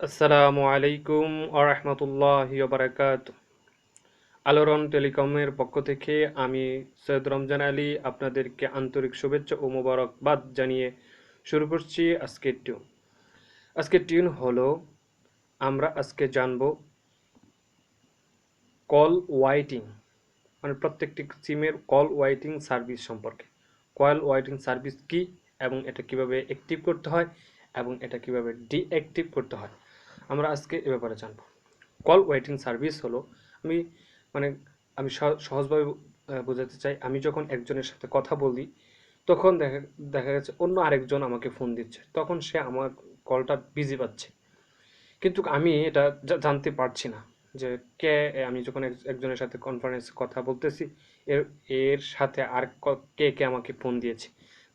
আসসালামু আলাইকুম আরহামতুল্লাহ বারাকাত আলোরন টেলিকমের পক্ষ থেকে আমি সৈয়দ রমজান আলী আপনাদেরকে আন্তরিক শুভেচ্ছা ও মোবারকবাদ জানিয়ে শুরু করছি আজকের টিউন। আজকের টিউন হলো, আমরা আজকে জানব কল ওয়াইটিং মানে প্রত্যেকটি সিমের কল ওয়াইটিং সার্ভিস সম্পর্কে। কল ওয়াইটিং সার্ভিস কি এবং এটা কীভাবে অ্যাক্টিভ করতে হয় এবং এটা কীভাবে ডিঅ্যাক্টিভ করতে হয়, আমরা আজকে এ ব্যাপারে জানব। কল ওয়েটিং সার্ভিস হলো, আমি মানে আমি সহ- সহজভাবে বোঝাতে চাই, আমি যখন একজনের সাথে কথা বলি, তখন দেখা দেখা গেছে অন্য আরেকজন আমাকে ফোন দিচ্ছে, তখন সে আমার কলটা বিজি পাচ্ছে। কিন্তু আমি এটা জানতে পারছি না যে কে, আমি যখন এক- একজনের সাথে কনফারেন্সে কথা বলতেছি, এর এর সাথে আর ক- কে আমাকে ফোন দিয়েছে,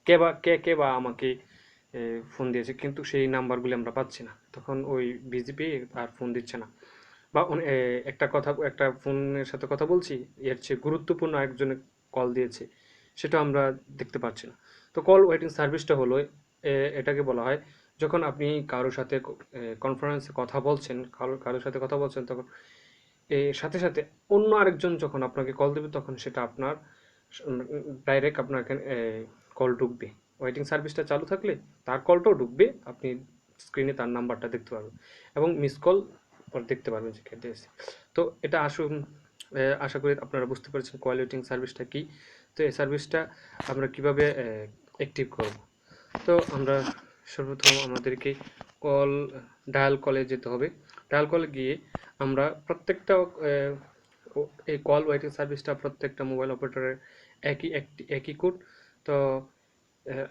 কে বা, কে কে বা আমাকে ফোন দিয়েছে। কিন্তু সেই নাম্বারগুলি আমরা পাচ্ছি না। তখন ওই বিজেপি আর ফোন দিচ্ছে না। বা একটা কথা, একটা ফোনের সাথে কথা বলছি, এর চেয়ে গুরুত্বপূর্ণ একজনে কল দিয়েছে, সেটা আমরা দেখতে পাচ্ছি না। তো কল ওয়েটিং সার্ভিসটা হলো এটাকে বলা হয়, যখন আপনি কারোর সাথে কনফারেন্সে কথা বলছেন কারোর কারোর সাথে কথা বলছেন, তখন সাথে সাথে অন্য আরেকজন যখন আপনাকে কল দেবে, তখন সেটা আপনার ডাইরেক্ট আপনার কল ঢুকবে। ওয়েটিং সার্ভিসটা চালু থাকলে তার কলটাও ঢুকবে, আপনি স্ক্রিনে তার নাম্বারটা দেখতে পারবেন এবং মিস কল দেখতে পারবেন যে কেটে এসে। তো এটা আসুন আশা করি আপনারা বুঝতে পেরেছেন কল ওয়েটিং সার্ভিসটা কী। তো এই সার্ভিসটা আমরা কীভাবে অ্যাক্টিভ করব। তো আমরা সর্বপ্রথম আমাদেরকে কল ডায়াল কলে যেতে হবে। ডায়াল কলে গিয়ে আমরা প্রত্যেকটা এই কল ওয়েটিং সার্ভিসটা প্রত্যেকটা মোবাইল অপারেটরের একই, একটি, একই কোড তো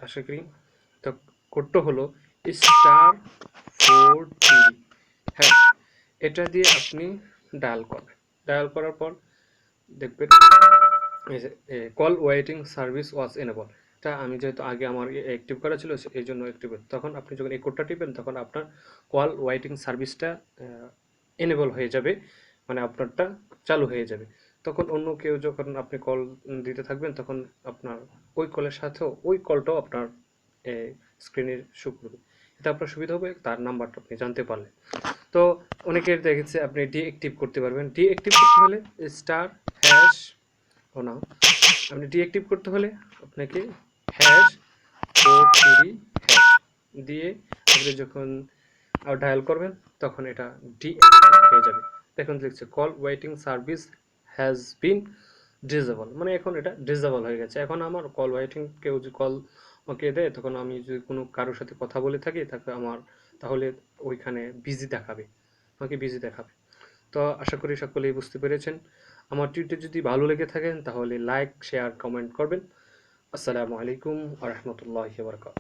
আশা করি। তো কোডটা হলো স্টার ফোর থ্রি হ্যাঁ এটা দিয়ে আপনি ডায়াল করবেন ডায়াল করার পর দেখবেন call waiting service was enable এটা আমি যেহেতু আগে আমার অ্যাক্টিভ করা ছিল এই জন্য অ্যাক্টিভ তখন আপনি যখন এই কোডটা টিপেন, তখন আপনার কল ওয়েটিং সার্ভিসটা এনেবল হয়ে যাবে। মানে আপনারটা চালু হয়ে যাবে। তখন অন্য কেউ যখন আপনি কল দিতে থাকবেন, তখন আপনার ওই কলের সাথেও ওই কলটাও আপনার স্ক্রিনে শো করবে এটা আপনার সুবিধা হবে, তার নাম্বারটা আপনি জানতে পারলে। তো অনেকের দেখেছে আপনি ডিঅ্যাক্টিভ করতে পারবেন। ডিঅ্যাক্টিভ করতে হলে স্টার হ্যাশ ও না, আপনি ডিঅ্যাক্টিভ করতে হলে আপনাকে হ্যাশ ফোর থ্রি হ্যাশ দিয়ে আপনি যখন ডায়াল করবেন, তখন এটা ডিঅ্যাক্টিভ হয়ে যাবে। দেখুন লিখছে call waiting service has been disable মানে এখন এটা ডিসেবল হয়ে গেছে। এখন আমার কল ওয়েটিং কেউ যদি কল আমাকে দেয়, তখন আমি যদি কোনো কারোর সাথে কথা বলে থাকি, তাকে আমার, তাহলে ওইখানে বিজি দেখাবে, আমাকে বিজি দেখাবে। তো আশা করি সকলেই বুঝতে পেরেছেন। আমার টুইটে যদি ভালো লেগে থাকেন তাহলে লাইক শেয়ার কমেন্ট করবেন। আসসালামু আলাইকুম আ রহমতুল্লাহ বারকাত